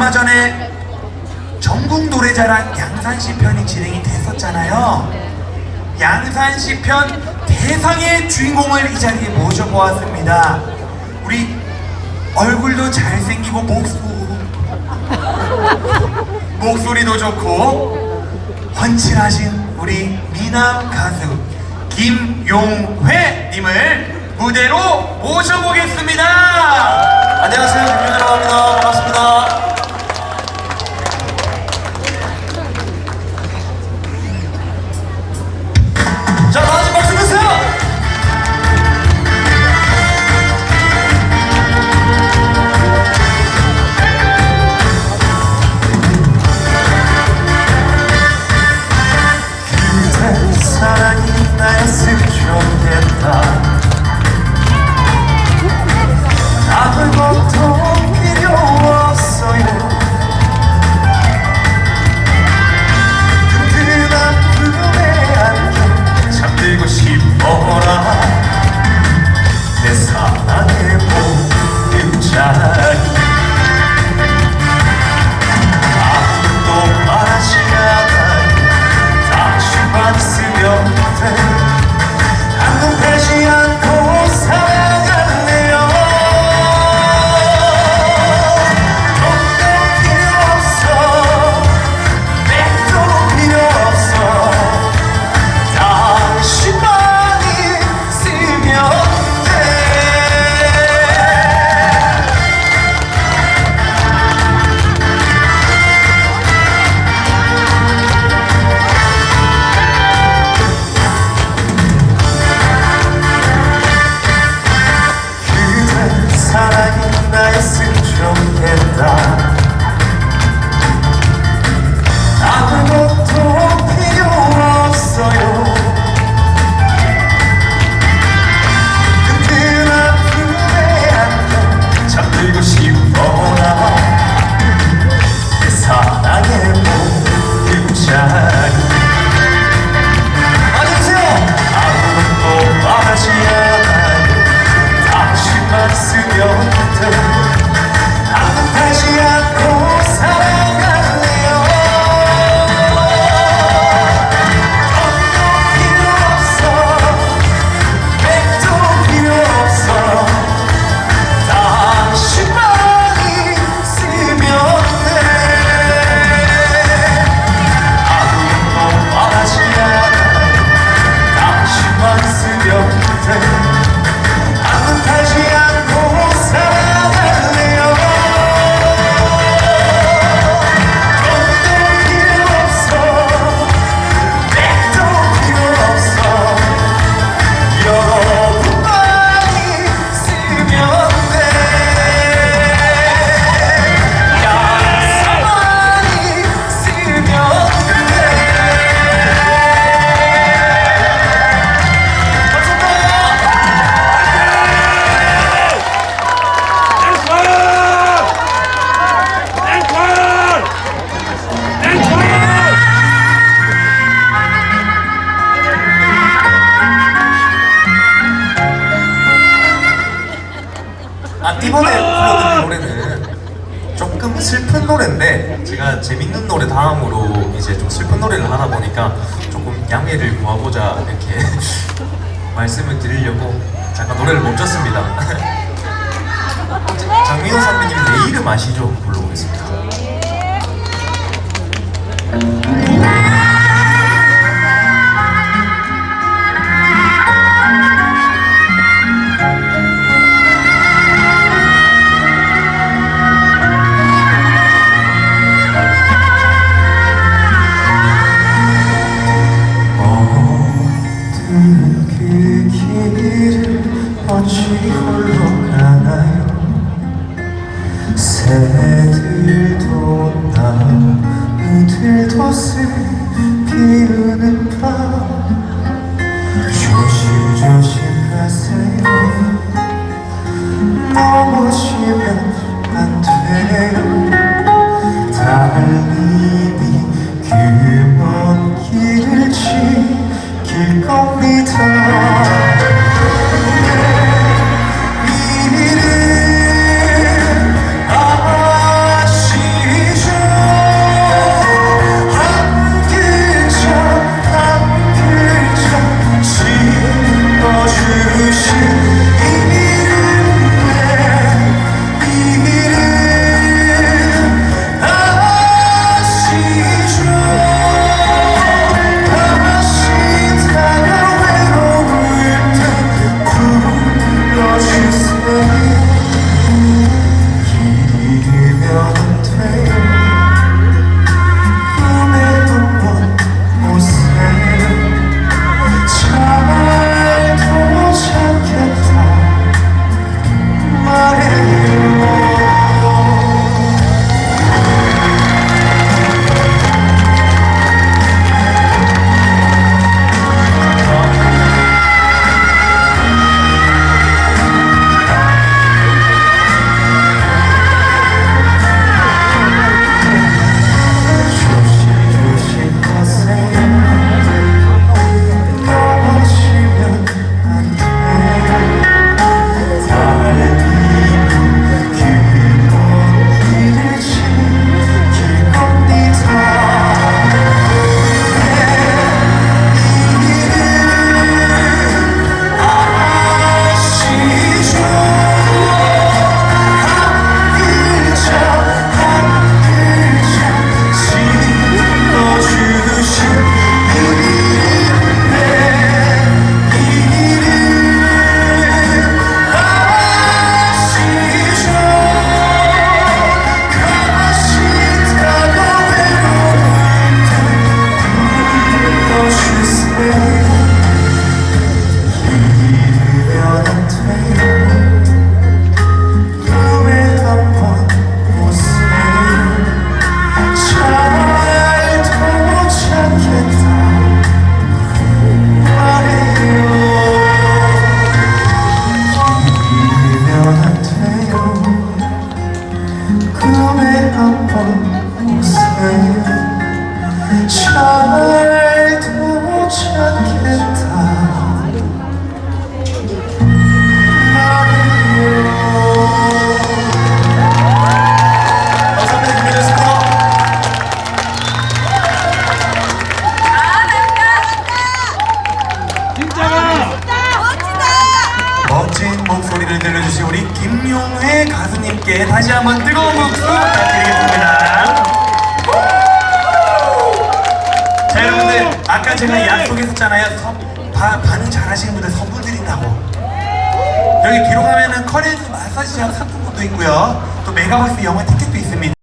얼마 전에 전국 노래자랑 양산시 편이 진행이 됐었잖아요. 양산시 편 대상의 주인공을 이 자리에 모셔보았습니다. 우리 얼굴도 잘생기고 목소 목소리도 좋고 훤칠하신 우리 미남 가수 김용회님을 무대로 모셔보겠습니다. 안녕하세요, 김용회라고 합니다. 반갑습니다. 슬픈 노래인데 제가 재밌는 노래 다음으로 이제 좀 슬픈 노래를 하다 보니까 조금 양해를 구하고자 이렇게 말씀을 드리려고 잠깐 노래를 멈췄습니다. 장민호 선배님 내 이름 아시죠? 하시는 분들 선물 드린다고. 여기 뒤로 가면은 커리스 마사지샵 상품권도 있고요. 또 메가박스 영화 티켓도 있습니다.